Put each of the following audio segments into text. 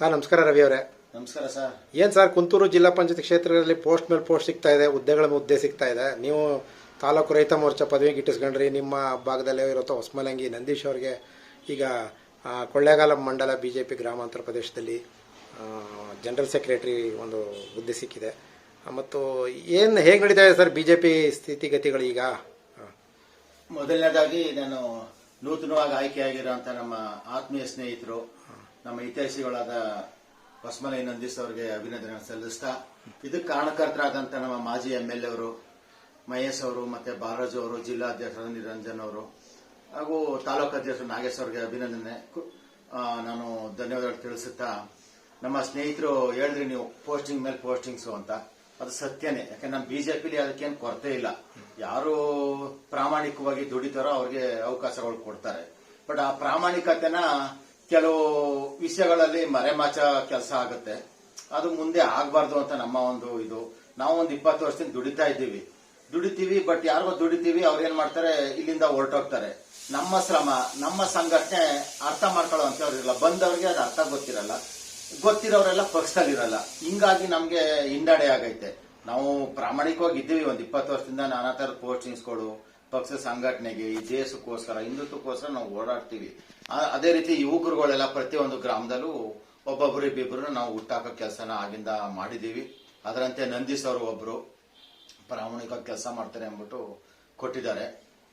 Sir ನಮಸ್ಕಾರ ರವಿ ಅವರೇ. ನಮಸ್ಕಾರ ಸರ್. ಏನು ಸರ್ ಕುಂತೂರು ಜಿಲ್ಲಾ ಪಂಚಾಯತ್ ಕ್ಷೇತ್ರದಲ್ಲಿ ಪೋಸ್ಟ್ ಮೇಲೆ ಪೋಸ್ಟ್ ಸಿಗ್ತಾ ಇದೆ ಹುದ್ದೆಗಳ ಹುದ್ದೆ ಸಿಗ್ತಾ ಇದೆ. ನೀವು ತಾಲೂಕು ರೈತ ಮೋರ್ಚಾ ಪದವಿ ಗಿಟ್ಟಿಸ್ಕೊಂಡ್ರಿ ನಿಮ್ಮ ಭಾಗದಲ್ಲೇ ಇರುತ್ತೋ ಹೊಸಮಲಂಗಿ ನಂದೀಶ್ ಅವರಿಗೆ ಈಗ ಕೊಳ್ಳೇಗಾಲ ಮಂಡಲ ಬಿ ಜೆ ಪಿ ಗ್ರಾಮಾಂತರ ಪ್ರದೇಶದಲ್ಲಿ ಜನರಲ್ ಸೆಕ್ರೆಟರಿ ಒಂದು ಹುದ್ದೆ ಸಿಕ್ಕಿದೆ. ಮತ್ತು ಏನು ಹೇಗೆ ನಡೀತಾ ಇದೆ ಸರ್ ಬಿ ಜೆ ಪಿ ಸ್ಥಿತಿಗತಿಗಳು ಈಗ? ಆ, ಮೊದಲನೇದಾಗಿ ನಾನು ನೂತನವಾಗಿ ಆಯ್ಕೆಯಾಗಿರುವಂತ ನಮ್ಮ ಆತ್ಮೀಯ ಸ್ನೇಹಿತರು ನಮ್ಮ ಇತಿಹಾಸಿಗಳಾದ ಹೊಸಮಲೈ ನಂದೀಶ್ ಅವರಿಗೆ ಅಭಿನಂದನೆ ಸಲ್ಲಿಸ್ತಾ, ಇದಕ್ಕೆ ಕಾರಣಕರ್ತರಾದಂತ ನಮ್ಮ ಮಾಜಿ ಎಂ ಎಲ್ ಅವರು, ಮಹೇಶ್ ಅವರು ಮತ್ತೆ ಬಾಲರಾಜು ಅವರು ಜಿಲ್ಲಾಧ್ಯಕ್ಷರು ನಿರಂಜನ್ ಅವರು, ಹಾಗೂ ತಾಲೂಕು ಅಧ್ಯಕ್ಷರು ನಾಗೇಶ್ ಅವರಿಗೆ ಅಭಿನಂದನೆ. ನಾನು ಧನ್ಯವಾದಗಳು ತಿಳಿಸುತ್ತಾ, ನಮ್ಮ ಸ್ನೇಹಿತರು ಹೇಳಿದ್ರಿ ನೀವು ಪೋಸ್ಟಿಂಗ್ ಮೇಲೆ ಪೋಸ್ಟಿಂಗ್ಸ್ ಅಂತ. ಅದು ಸತ್ಯನೇ. ಯಾಕಂದ್ರೆ ನಮ್ಮ ಬಿಜೆಪಿಲಿ ಅದಕ್ಕೇನು ಕೊರತೆ ಇಲ್ಲ. ಯಾರು ಪ್ರಾಮಾಣಿಕವಾಗಿ ದುಡಿತಾರೋ ಅವ್ರಿಗೆ ಅವಕಾಶಗಳು ಕೊಡ್ತಾರೆ. ಬಟ್ ಆ ಪ್ರಾಮಾಣಿಕತೆನ ಕೆಲವು ವಿಷಯಗಳಲ್ಲಿ ಮರೆಮಾಚ ಕೆಲಸ ಆಗುತ್ತೆ. ಅದು ಮುಂದೆ ಆಗಬಾರ್ದು ಅಂತ ನಮ್ಮ ಒಂದು ಇದು. ನಾವು ಒಂದು ಇಪ್ಪತ್ತು ವರ್ಷದಿಂದ ದುಡಿತಾ ಇದ್ದೀವಿ. ದುಡಿತೀವಿ, ಬಟ್ ಯಾರಿಗೋ ದುಡಿತೀವಿ, ಅವ್ರು ಏನ್ ಮಾಡ್ತಾರೆ? ಇಲ್ಲಿಂದ ಹೊರಟೋಗ್ತಾರೆ. ನಮ್ಮ ಶ್ರಮ, ನಮ್ಮ ಸಂಘಟನೆ ಅರ್ಥ ಮಾಡ್ಕೊಳ್ಳೋ ಅಂತವ್ರಿರಲ್ಲ ಬಂದವ್ರಿಗೆ ಅದು ಅರ್ಥ ಗೊತ್ತಿರಲ್ಲ. ಗೊತ್ತಿರೋರೆಲ್ಲ ಪಕ್ಷದಲ್ಲಿರಲ್ಲ. ಹಿಂಗಾಗಿ ನಮ್ಗೆ ಹಿನ್ನಡೆ ಆಗೈತೆ. ನಾವು ಪ್ರಾಮಾಣಿಕವಾಗಿ ಇದ್ದೀವಿ. ಒಂದು ಇಪ್ಪತ್ತು ವರ್ಷದಿಂದ ನಾನಾ ಥರದ ಪೋಸ್ಟಿಂಗ್ಸ್ಗಳು ಪಕ್ಷ ಸಂಘಟನೆಗೆ ಈ ದೇಶಕ್ಕೋಸ್ಕರ, ಹಿಂದುತ್ವಕ್ಕೋಸ್ಕರ ನಾವು ಓಡಾಡ್ತೀವಿ. ಅದೇ ರೀತಿ ಯುವಕರುಗಳೆಲ್ಲ ಪ್ರತಿಯೊಂದು ಗ್ರಾಮದಲ್ಲೂ ಒಬ್ಬೊಬ್ರು ಇಬ್ಬಿಬ್ರು ನಾವು ಹುಟ್ಟಾಕೋ ಕೆಲಸನ ಆಗಿಂದ ಮಾಡಿದೀವಿ ಅದರಂತೆ ನಂದೀಶ್ ಅವರು ಒಬ್ಬರು ಪ್ರಾಮಾಣಿಕ ಕೆಲಸ ಮಾಡ್ತಾರೆ ಅಂದ್ಬಿಟ್ಟು ಕೊಟ್ಟಿದ್ದಾರೆ.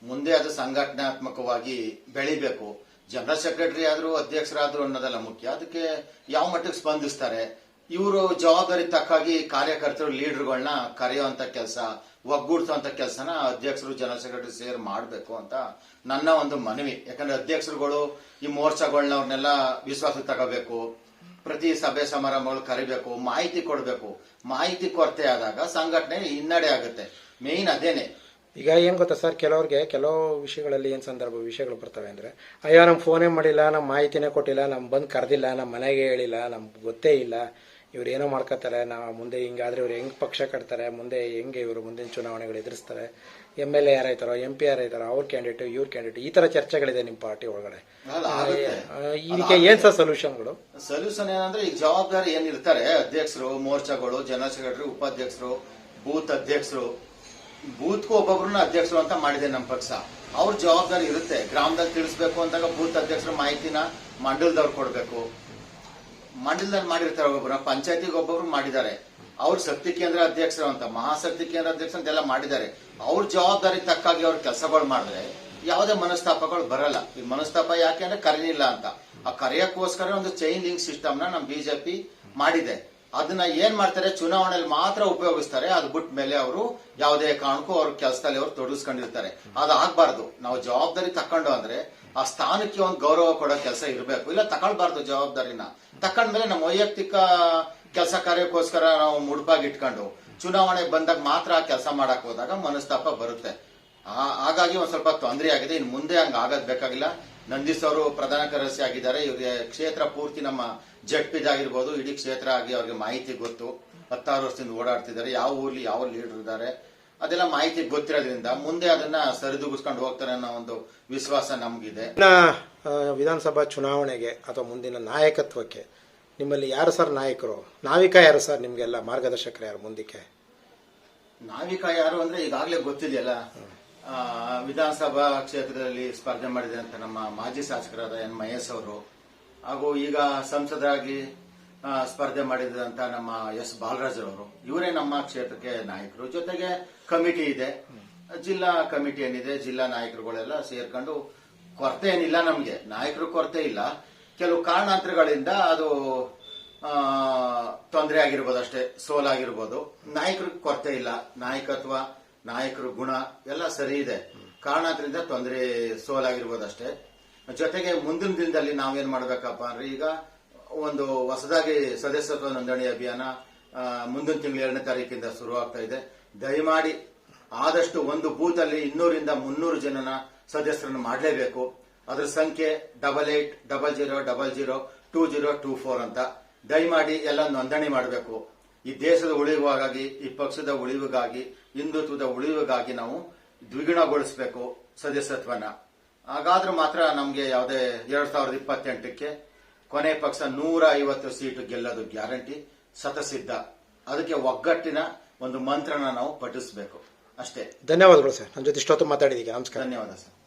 ಮುಂದೆ ಅದು ಸಂಘಟನಾತ್ಮಕವಾಗಿ ಬೆಳಿಬೇಕು. ಜನರಲ್ ಸೆಕ್ರೆಟರಿ ಆದರೂ, ಅಧ್ಯಕ್ಷರಾದ್ರು ಅನ್ನೋದೆಲ್ಲ ಮುಖ್ಯ. ಅದಕ್ಕೆ ಯಾವ ಮಟ್ಟಕ್ಕೆ ಸ್ಪಂದಿಸ್ತಾರೆ? ಇವರು ಜವಾಬ್ದಾರಿ ತಕ್ಕಾಗಿ ಕಾರ್ಯಕರ್ತರು ಲೀಡರ್ಗಳನ್ನ ಕರೆಯುವಂತ ಕೆಲಸ, ಒಗ್ಗೂಡಿಸುವಂತ ಕೆಲಸನ ಅಧ್ಯಕ್ಷರು, ಜನರಲ್ ಸೆಕ್ರೆಟರಿ ಸೇರ್ ಮಾಡಬೇಕು ಅಂತ ನನ್ನ ಒಂದು ಮನವಿ. ಯಾಕಂದ್ರೆ ಅಧ್ಯಕ್ಷರುಗಳು ಈ ಮೋರ್ಚಾಗಳನ್ನವ್ರನ್ನೆಲ್ಲ ವಿಶ್ವಾಸಕ್ಕೆ ತಗೋಬೇಕು. ಪ್ರತಿ ಸಭೆ ಸಮಾರಂಭಗಳು ಕರಿಬೇಕು, ಮಾಹಿತಿ ಕೊಡಬೇಕು. ಮಾಹಿತಿ ಕೊರತೆ ಆದಾಗ ಸಂಘಟನೆ ಹಿನ್ನಡೆ ಆಗುತ್ತೆ. ಮೇನ್ ಅದೇನೆ. ಈಗ ಏನು ಗೊತ್ತಾ ಸರ್, ಕೆಲವ್ರಿಗೆ ಕೆಲವು ವಿಷಯಗಳಲ್ಲಿ ಏನು ಸಂದರ್ಭ, ವಿಷಯಗಳು ಬರ್ತವೆ ಅಂದರೆ, ಅಯ್ಯೋ ನಮ್ಗೆ ಫೋನೇ ಮಾಡಿಲ್ಲ ನಮ್ಮ ಮಾಹಿತಿನೇ ಕೊಟ್ಟಿಲ್ಲ ನಮ್ಮ ಬಂದು ಕರೆದಿಲ್ಲ ನಮ್ಮ ಮನೆಗೆ ಹೇಳಿಲ್ಲ, ನಮ್ಗೆ ಗೊತ್ತೇ ಇಲ್ಲ. ಇವ್ರು ಏನೋ ಮಾಡ್ಕೋತಾರೆ ನಾ ಮುಂದೆ ಹಿಂಗಾದ್ರೆ ಇವ್ರು ಹೆಂಗ್ ಪಕ್ಷ ಕಟ್ತಾರೆ ಮುಂದೆ ಹೆಂಗೆ ಇವರು ಮುಂದಿನ ಚುನಾವಣೆಗಳು ಎದುರಿಸ್ತಾರೆ ಎಂ ಎಲ್ ಎ ಯಾರಾಯ್ತಾರೋ ಎಂ ಪಿ ಯಾರಾಯ್ತಾರೋ ಅವ್ರ ಕ್ಯಾಂಡಿಡೇಟ್ ಇವ್ರ ಕ್ಯಾಂಡಿಡೇಟ್ ಈ ತರ ಚರ್ಚೆಗಳಿದೆ ನಿಮ್ಮ ಪಾರ್ಟಿ ಒಳಗಡೆ. ಇದಕ್ಕೆ ಏನು ಸರ್ ಸೊಲ್ಯೂಷನ್ಗಳು ಸೊಲ್ಯೂಷನ್ ಏನಂದ್ರೆ ಈಗ ಜವಾಬ್ದಾರಿ ಏನಿರ್ತಾರೆ ಅಧ್ಯಕ್ಷರು ಮೋರ್ಚಾಗಳು ಜನರಲ್ ಸೆಕ್ರೆಟರಿ ಉಪಾಧ್ಯಕ್ಷರು ಬೂತ್ ಅಧ್ಯಕ್ಷರು. ಬೂತ್ಗೂ ಒಬ್ಬೊಬ್ರನ್ನ ಅಧ್ಯಕ್ಷರು ಅಂತ ಮಾಡಿದೆ ನಮ್ಮ ಪಕ್ಷ. ಅವ್ರ ಜವಾಬ್ದಾರಿ ಇರುತ್ತೆ. ಗ್ರಾಮದಲ್ಲಿ ತಿಳಿಸ್ಬೇಕು ಅಂದಾಗ ಬೂತ್ ಅಧ್ಯಕ್ಷರ ಮಾಹಿತಿನ ಮಂಡಲದವ್ರು ಕೊಡ್ಬೇಕು. ಮಂಡಲದಲ್ಲಿ ಮಾಡಿರ್ತಾರೆ ಒಬ್ಬೊಬ್ರು ಪಂಚಾಯತಿಗೆ ಒಬ್ಬೊಬ್ರು ಮಾಡಿದ್ದಾರೆ. ಅವ್ರ ಶಕ್ತಿ ಕೇಂದ್ರ ಅಧ್ಯಕ್ಷರು ಅಂತ, ಮಹಾಶಕ್ತಿ ಕೇಂದ್ರ ಅಧ್ಯಕ್ಷರು ಅಂತೆಲ್ಲ ಮಾಡಿದ್ದಾರೆ. ಅವ್ರ ಜವಾಬ್ದಾರಿ ತಕ್ಕಾಗಿ ಅವ್ರ ಕೆಲಸಗಳು ಮಾಡಿದ್ರೆ ಯಾವುದೇ ಮನಸ್ತಾಪಗಳು ಬರಲ್ಲ. ಈ ಮನಸ್ತಾಪ ಯಾಕೆ ಅಂದ್ರೆ ಕರೀಲಿಲ್ಲ ಅಂತ. ಆ ಕರೆಯಕ್ಕೋಸ್ಕರ ಒಂದು ಚೈನ್ ಲಿಂಕ್ ಸಿಸ್ಟಮ್ನ ನಮ್ ಬಿಜೆಪಿ ಮಾಡಿದೆ. ಅದನ್ನ ಏನ್ ಮಾಡ್ತಾರೆ, ಚುನಾವಣೆಯಲ್ಲಿ ಮಾತ್ರ ಉಪಯೋಗಿಸ್ತಾರೆ. ಅದು ಬಿಟ್ಟ ಮೇಲೆ ಅವರು ಯಾವುದೇ ಕಾರಣಕ್ಕೂ ಅವ್ರ ಕೆಲಸದಲ್ಲಿ ಅವ್ರು ತೊಡಗಿಸ್ಕೊಂಡಿರ್ತಾರೆ. ಅದು ಆಗ್ಬಾರ್ದು. ನಾವು ಜವಾಬ್ದಾರಿ ತಕೊಂಡು ಅಂದ್ರೆ ಆ ಸ್ಥಾನಕ್ಕೆ ಒಂದು ಗೌರವ ಕೊಡೋ ಕೆಲಸ ಇರಬೇಕು. ಇಲ್ಲ, ತಗೊಳ್ಬಾರ್ದು ಜವಾಬ್ದಾರಿನ. ತಕೊಂಡ್ಮೇಲೆ ನಮ್ಮ ವೈಯಕ್ತಿಕ ಕೆಲಸ ಕಾರ್ಯಕ್ಕೋಸ್ಕರ ನಾವು ಮುಡುಪಾಗಿ ಇಟ್ಕೊಂಡು ಚುನಾವಣೆ ಬಂದಾಗ ಮಾತ್ರ ಕೆಲಸ ಮಾಡಕ್ ಹೋದಾಗ ಮನಸ್ತಾಪ ಬರುತ್ತೆ. ಆ- ಹಾಗಾಗಿ ಒಂದ್ ಸ್ವಲ್ಪ ತೊಂದರೆ ಆಗಿದೆ. ಇನ್ನು ಮುಂದೆ ಹಂಗ ಆಗದ್ ಬೇಕಾಗಿಲ್ಲ. ನಂದೀಶ್ ಅವರು ಪ್ರಧಾನ ಕಾರ್ಯದರ್ಶಿ ಆಗಿದ್ದಾರೆ. ಇವರಿಗೆ ಕ್ಷೇತ್ರ ಪೂರ್ತಿ ನಮ್ಮ ಜಡ್ಪಿದಾಗಿರ್ಬೋದು ಇಡೀ ಕ್ಷೇತ್ರ ಆಗಿ ಅವ್ರಿಗೆ ಮಾಹಿತಿ ಗೊತ್ತು. ಹತ್ತಾರು ವರ್ಷದಿಂದ ಓಡಾಡ್ತಿದ್ದಾರೆ. ಯಾವ ಊರ್ಲಿ ಯಾವ ಲೀಡರ್ ಇದ್ದಾರೆ ಅದೆಲ್ಲ ಮಾಹಿತಿ ಗೊತ್ತಿರೋದ್ರಿಂದ ಮುಂದೆ ಅದನ್ನ ಸರಿದೂಗಿಸ್ಕೊಂಡು ಹೋಗ್ತಾರೆ ಅನ್ನೋ ಒಂದು ವಿಶ್ವಾಸ ನಮ್ಗಿದೆ. ವಿಧಾನಸಭಾ ಚುನಾವಣೆಗೆ ಅಥವಾ ಮುಂದಿನ ನಾಯಕತ್ವಕ್ಕೆ ನಿಮ್ಮಲ್ಲಿ ಯಾರು ಸರ್ ನಾಯಕರು? ನಾವಿಕ ಯಾರು ಸರ್ ನಿಮಗೆಲ್ಲ ಮಾರ್ಗದರ್ಶಕರು ಯಾರು ಮುಂದಕ್ಕೆ? ನಾವಿಕ ಯಾರು ಅಂದ್ರೆ ಈಗಾಗಲೇ ಗೊತ್ತಿದೆಯಲ್ಲ. ವಿಧಾನಸಭಾ ಕ್ಷೇತ್ರದಲ್ಲಿ ಸ್ಪರ್ಧೆ ಮಾಡಿದಂತ ನಮ್ಮ ಮಾಜಿ ಶಾಸಕರಾದ ಎನ್ ಮಹೇಶ್ ಅವರು. ಹಾಗೂ ಈಗ ಸಂಸದರಾಗಿ ಸ್ಪರ್ಧೆ ಮಾಡಿದಂತ ನಮ್ಮ ಎಸ್ ಬಾಲರಾಜ್ ಅವರು. ಇವರೇ ನಮ್ಮ ಕ್ಷೇತ್ರಕ್ಕೆ ನಾಯಕರು. ಜೊತೆಗೆ ಕಮಿಟಿ ಇದೆ. ಜಿಲ್ಲಾ ಕಮಿಟಿ ಏನಿದೆ, ಜಿಲ್ಲಾ ನಾಯಕರುಗಳೆಲ್ಲ ಸೇರ್ಕೊಂಡು ಕೊರತೆ ಏನಿಲ್ಲ ನಮಗೆ. ನಾಯಕರು ಕೊರತೆ ಇಲ್ಲ. ಕೆಲವು ಕಾರಣಾಂತರಗಳಿಂದ ಅದು ತೊಂದರೆ ಆಗಿರ್ಬೋದು ಅಷ್ಟೇ, ಸೋಲಾಗಿರ್ಬೋದು. ನಾಯಕರಿಗೆ ಕೊರತೆ ಇಲ್ಲ. ನಾಯಕತ್ವ ನಾಯಕರು ಗುಣ ಎಲ್ಲ ಸರಿ ಇದೆ. ಕಾರಣಾಂತರದಿಂದ ತೊಂದರೆ ಸೋಲಾಗಿರ್ಬೋದು ಅಷ್ಟೇ ಜೊತೆಗೆ ಮುಂದಿನ ದಿನದಲ್ಲಿ ನಾವೇನ್ ಮಾಡ್ಬೇಕಪ್ಪ ಅಂದ್ರೆ ಈಗ ಒಂದು ಹೊಸದಾಗಿ ಸದಸ್ಯತ್ವ ನೋಂದಣಿ ಅಭಿಯಾನ ಮುಂದಿನ ತಿಂಗಳು ಎರಡನೇ ತಾರೀಕಿಂದ ಶುರು ಆಗ್ತಾ ಇದೆ. ದಯಮಾಡಿ ಆದಷ್ಟು ಒಂದು ಬೂತ್ ಅಲ್ಲಿ ಇನ್ನೂರಿಂದ ಮುನ್ನೂರು ಜನನ ಸದಸ್ಯರನ್ನು ಮಾಡಲೇಬೇಕು. ಅದರ ಸಂಖ್ಯೆ double eight double zero double zero two zero two four ಅಂತ. ದಯಮಾಡಿ ಎಲ್ಲ ನೋಂದಣಿ ಮಾಡಬೇಕು. ಈ ದೇಶದ ಉಳಿವಿಗಾಗಿ ಈ ಪಕ್ಷದ ಉಳಿವಿಗಾಗಿ ಹಿಂದುತ್ವದ ಉಳಿವಿಗಾಗಿ ನಾವು ದ್ವಿಗುಣಗೊಳಿಸಬೇಕು ಸದಸ್ಯತ್ವನ. ಹಾಗಾದ್ರೆ ಮಾತ್ರ ನಮಗೆ ಯಾವುದೇ ಎರಡ್ ಸಾವಿರದ ಇಪ್ಪತ್ತೆಂಟಕ್ಕೆ ಕೊನೆ ಪಕ್ಷ ನೂರ ಐವತ್ತು ಸೀಟು ಗೆಲ್ಲೋದು ಗ್ಯಾರಂಟಿ ಸತಸಿದ್ಧ ಅದಕ್ಕೆ ಒಗ್ಗಟ್ಟಿನ ಒಂದು ಮಂತ್ರನ ನಾವು ಪಠಿಸಬೇಕು. ಅಷ್ಟೇ. ಧನ್ಯವಾದಗಳು ಸರ್. ನನ್ನ ಜೊತೆ ಇಷ್ಟೊತ್ತು ಮಾತಾಡಿದೀಗ. ನಮಸ್ಕಾರ. ಧನ್ಯವಾದ ಸರ್.